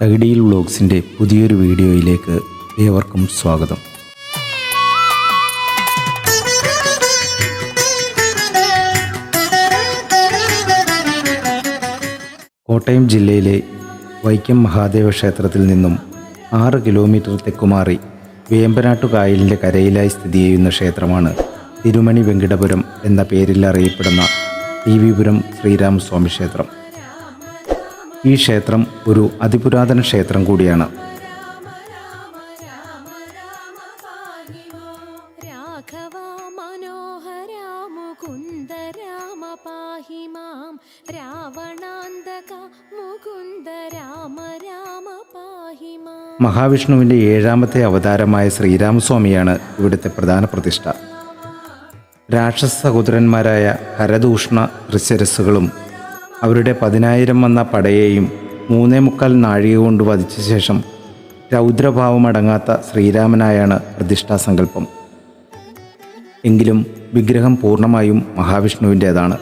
തകിടിയിൽ വ്ളോഗ്സിന്റെ പുതിയൊരു വീഡിയോയിലേക്ക് ഏവർക്കും സ്വാഗതം. കോട്ടയം ജില്ലയിലെ വൈക്കം മഹാദേവ ക്ഷേത്രത്തിൽ നിന്നും ആറ് കിലോമീറ്റർ തെക്കുമാറി വേമ്പനാട്ടു കായലിന്റെ കരയിലായി സ്ഥിതി ചെയ്യുന്ന ക്ഷേത്രമാണ് തിരുമണി വെങ്കിടപുരം എന്ന പേരിൽ അറിയപ്പെടുന്ന ടി വിപുരം ശ്രീരാമസ്വാമി ക്ഷേത്രം. ഈ ക്ഷേത്രം ഒരു അതിപുരാതന ക്ഷേത്രം കൂടിയാണ്. മഹാവിഷ്ണുവിന്റെ ഏഴാമത്തെ അവതാരമായ ശ്രീരാമസ്വാമിയാണ് ഇവിടുത്തെ പ്രധാന പ്രതിഷ്ഠ. രാക്ഷസ സഹോദരന്മാരായ ഹരദൂഷ്ണ ഋഷ്യരസുകളും അവരുടെ പതിനായിരം വന്ന പടയെയും മൂന്നേ മുക്കാൽ നാഴിക കൊണ്ട് വധിച്ച ശേഷം രൗദ്രഭാവമടങ്ങാത്ത ശ്രീരാമനായാണ് പ്രതിഷ്ഠാസങ്കല്പം എങ്കിലും വിഗ്രഹം പൂർണമായും മഹാവിഷ്ണുവിന്റേതാണ്.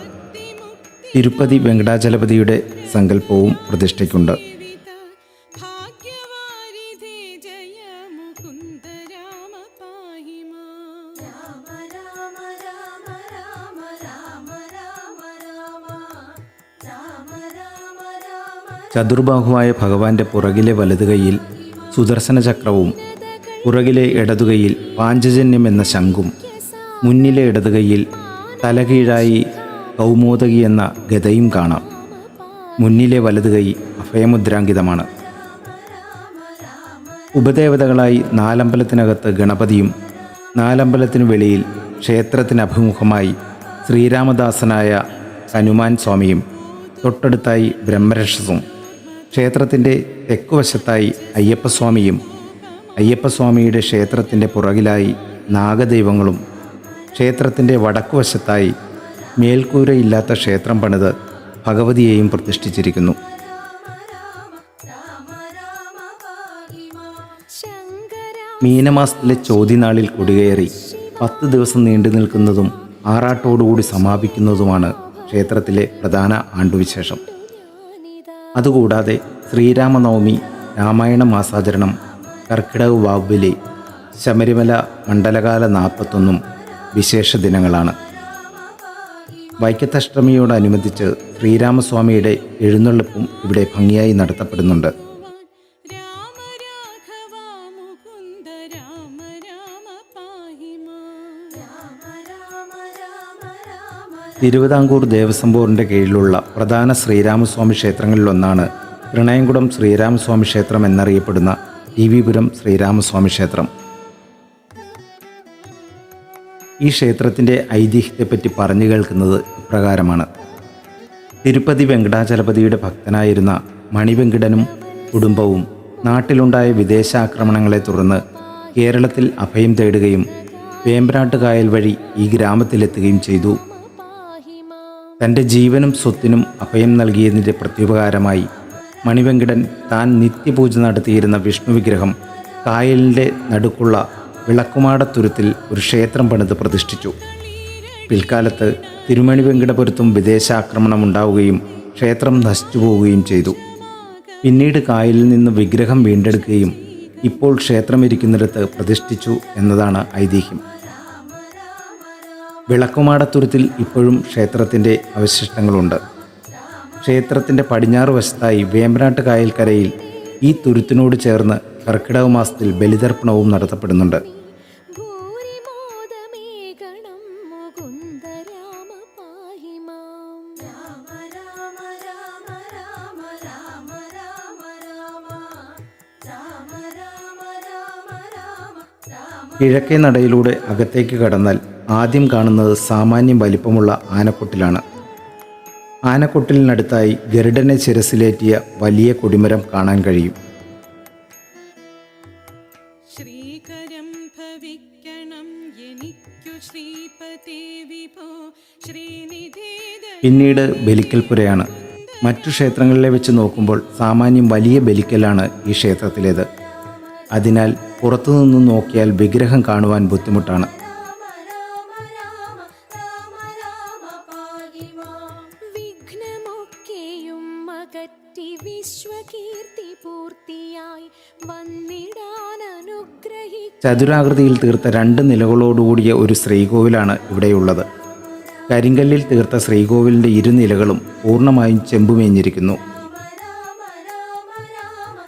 തിരുപ്പതി വെങ്കടാചലപതിയുടെ സങ്കല്പവും പ്രതിഷ്ഠയ്ക്കുണ്ട്. ചതുർബാഹുവായ ഭഗവാന്റെ പുറകിലെ വലതുകൈയിൽ സുദർശന ചക്രവും പുറകിലെ ഇടതുകൈയിൽ പാഞ്ചജന്യം എന്ന ശംഖും മുന്നിലെ ഇടതുകൈയിൽ തലകീഴായി കൗമോദകി എന്ന ഗതയും കാണാം. മുന്നിലെ വലതുകൈ അഭയമുദ്രാങ്കിതമാണ്. ഉപദേവതകളായി നാലമ്പലത്തിനകത്ത് ഗണപതിയും നാലമ്പലത്തിനു വെളിയിൽ ക്ഷേത്രത്തിന് അഭിമുഖമായി ശ്രീരാമദാസനായ ഹനുമാൻ സ്വാമിയും തൊട്ടടുത്തായി ബ്രഹ്മരക്ഷസും. ക്ഷേത്രത്തിന്റെ തെക്കുവശത്തായി അയ്യപ്പസ്വാമിയും അയ്യപ്പസ്വാമിയുടെ ക്ഷേത്രത്തിന്റെ പുറകിലായി നാഗദൈവങ്ങളും ക്ഷേത്രത്തിന്റെ വടക്കുവശത്തായി മേൽക്കൂരയില്ലാത്ത ക്ഷേത്രം പണിത് ഭഗവതിയെയും പ്രതിഷ്ഠിച്ചിരിക്കുന്നു. മീനമാസത്തിലെ ചോദ്യനാളിൽ കൊടികയറി പത്ത് ദിവസം നീണ്ടു നിൽക്കുന്നതും ആറാട്ടോടുകൂടി സമാപിക്കുന്നതുമാണ് ക്ഷേത്രത്തിലെ പ്രധാന ആണ്ടുവിശേഷം. അതുകൂടാതെ ശ്രീരാമനവമി രാമായണ മാസാചരണം കർക്കിടക വാവുബലി ശബരിമല മണ്ഡലകാല നാൽപ്പത്തൊന്നും വിശേഷ ദിനങ്ങളാണ്. വൈക്കത്തഷ്ടമിയോടനുബന്ധിച്ച് ശ്രീരാമസ്വാമിയുടെ എഴുന്നള്ളിപ്പും ഇവിടെ ഭംഗിയായി നടത്തപ്പെടുന്നുണ്ട്. തിരുവിതാംകൂർ ദേവസ്വം ബോർഡിന്റെ കീഴിലുള്ള പ്രധാന ശ്രീരാമസ്വാമി ക്ഷേത്രങ്ങളിലൊന്നാണ് പ്രണയംകുടം ശ്രീരാമസ്വാമി ക്ഷേത്രം എന്നറിയപ്പെടുന്ന ടി വിപുരം ശ്രീരാമസ്വാമി ക്ഷേത്രം. ഈ ക്ഷേത്രത്തിന്റെ ഐതിഹ്യത്തെപ്പറ്റി പറഞ്ഞു കേൾക്കുന്നത് ഇപ്രകാരമാണ്. തിരുപ്പതി വെങ്കടാചലപതിയുടെ ഭക്തനായിരുന്ന മണിവെങ്കിടനും കുടുംബവും നാട്ടിലുണ്ടായ വിദേശാക്രമണങ്ങളെ തുടർന്ന് കേരളത്തിൽ അഭയം തേടുകയും വേമ്പനാട്ട് കായൽ വഴി ഈ ഗ്രാമത്തിലെത്തുകയും ചെയ്തു. തന്റെ ജീവനും സ്വത്തിനും അഭയം നൽകിയതിന്റെ പ്രത്യുപകാരമായി മണിവെങ്കിടൻ താൻ നിത്യപൂജ നടത്തിയിരുന്ന വിഷ്ണു വിഗ്രഹം കായലിന്റെ നടുക്കുള്ള വിളക്കുമാടത്തുരുത്തിൽ ഒരു ക്ഷേത്രം പണിത് പ്രതിഷ്ഠിച്ചു. പിൽക്കാലത്ത് തിരുമണി വെങ്കിടപുരത്തും വിദേശാക്രമണം ഉണ്ടാവുകയും ക്ഷേത്രം നശിച്ചു പോവുകയും ചെയ്തു. പിന്നീട് കായലിൽ നിന്ന് വിഗ്രഹം വീണ്ടെടുക്കുകയും ഇപ്പോൾ ക്ഷേത്രം ഇരിക്കുന്നിടത്ത് പ്രതിഷ്ഠിച്ചു എന്നതാണ് ഐതിഹ്യം. വിളക്കുമാടത്തുരുത്തിൽ ഇപ്പോഴും ക്ഷേത്രത്തിന്റെ അവശിഷ്ടങ്ങളുണ്ട്. ക്ഷേത്രത്തിന്റെ പടിഞ്ഞാറ് വശത്തായി വേമ്പനാട്ട് കായൽക്കരയിൽ ഈ തുരുത്തിനോട് ചേർന്ന് കർക്കിടക മാസത്തിൽ ബലിതർപ്പണവും നടത്തപ്പെടുന്നുണ്ട്. കിഴക്കേ നടയിലൂടെ അകത്തേക്ക് കടന്നാൽ ആദ്യം കാണുന്നത് സാമാന്യം വലിപ്പമുള്ള ആനക്കൊട്ടിലാണ്. ആനക്കൊട്ടിലിനടുത്തായി ഗരുഡനെ ചിരസിലേറ്റിയ വലിയ കൊടിമരം കാണാൻ കഴിയും. ശ്രീകരം ഭവിക്കണം എനിക്കു ശ്രീപതി വിഭോ ശ്രീനിധി പിന്നീട് ബലിക്കൽപുരയാണ് മറ്റു ക്ഷേത്രങ്ങളിലെ വെച്ച് നോക്കുമ്പോൾ സാമാന്യം വലിയ ബലിക്കലാണ് ഈ ക്ഷേത്രത്തിലേത്. അതിനാൽ പുറത്തുനിന്ന് നോക്കിയാൽ വിഗ്രഹം കാണുവാൻ ബുദ്ധിമുട്ടാണ്. അകറ്റി വിശ്വകീർത്തി പൂർത്തിയായി വന്നിടാൻ അനുഗ്രഹി ചതുരാകൃതിയിൽ തീർത്ത രണ്ട് നിലകളോടുകൂടിയ ഒരു ശ്രീകോവിലാണ് ഇവിടെയുള്ളത്. കരിങ്കല്ലിൽ തീർത്ത ശ്രീകോവിലിന്റെ ഇരുനിലകളും പൂർണമായും ചെമ്പുമേഞ്ഞിരിക്കുന്നു. രാമ രാമ രാമ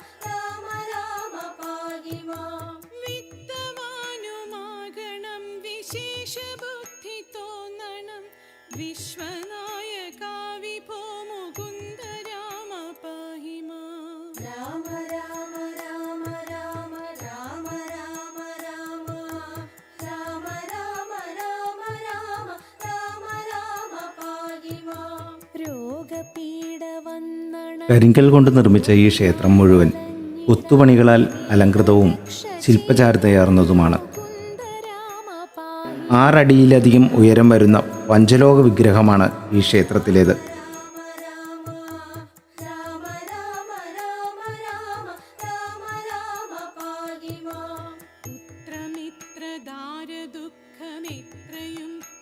കരിങ്കൽ കൊണ്ട് നിർമ്മിച്ച ഈ ക്ഷേത്രം മുഴുവൻ കൊത്തുപണികളാൽ അലങ്കൃതവും ശില്പചാരുതയാർന്നതുമാണ്. ആറടിയിലധികം ഉയരം വരുന്ന പഞ്ചലോക വിഗ്രഹമാണ് ഈ ക്ഷേത്രത്തിലേത്.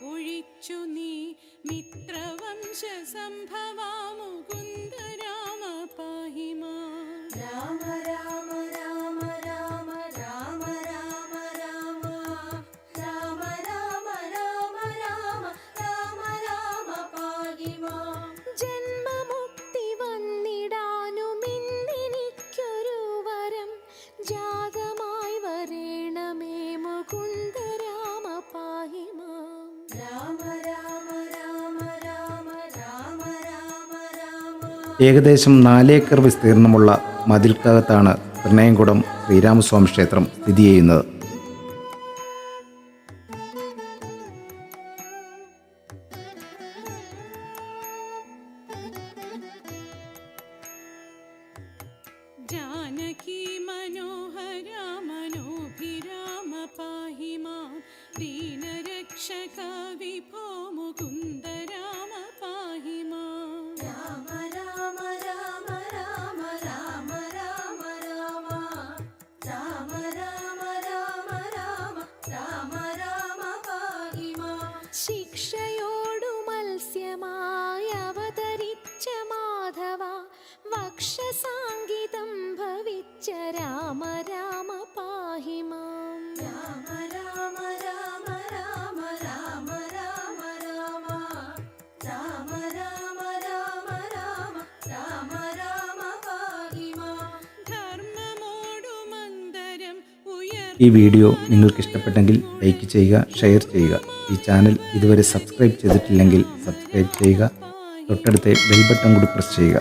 ഒഴിച്ചു നീ മിത്രവംശ രാമ ഏകദേശം നാലേക്കർ വിസ്തീർണമുള്ള മതിൽക്കകത്താണ് ത്രിണയംകുടം ശ്രീരാമസ്വാമി ക്ഷേത്രം സ്ഥിതി ചെയ്യുന്നത്. ദീനരക്ഷക വിഭോ മുകുന്ദ രാമ പാഹി രാമ രാമ പാഹി മാം. രാമ രാമ രാമ രാമ രാമ രാമ രാമ. രാമ രാമ രാമ രാമ രാമ രാമ പാഹി മാം. ധർമ്മമോടുമന്തരം ഉയർ ഈ വീഡിയോ നിങ്ങൾക്ക് ഇഷ്ടപ്പെട്ടെങ്കിൽ ലൈക്ക് ചെയ്യുക ഷെയർ ചെയ്യുക. ഈ ചാനൽ ഇതുവരെ സബ്സ്ക്രൈബ് ചെയ്തിട്ടില്ലെങ്കിൽ സബ്സ്ക്രൈബ് ചെയ്യുക. തൊട്ടടുത്ത ബെൽ ബട്ടൺ കൂടി പ്രസ് ചെയ്യുക.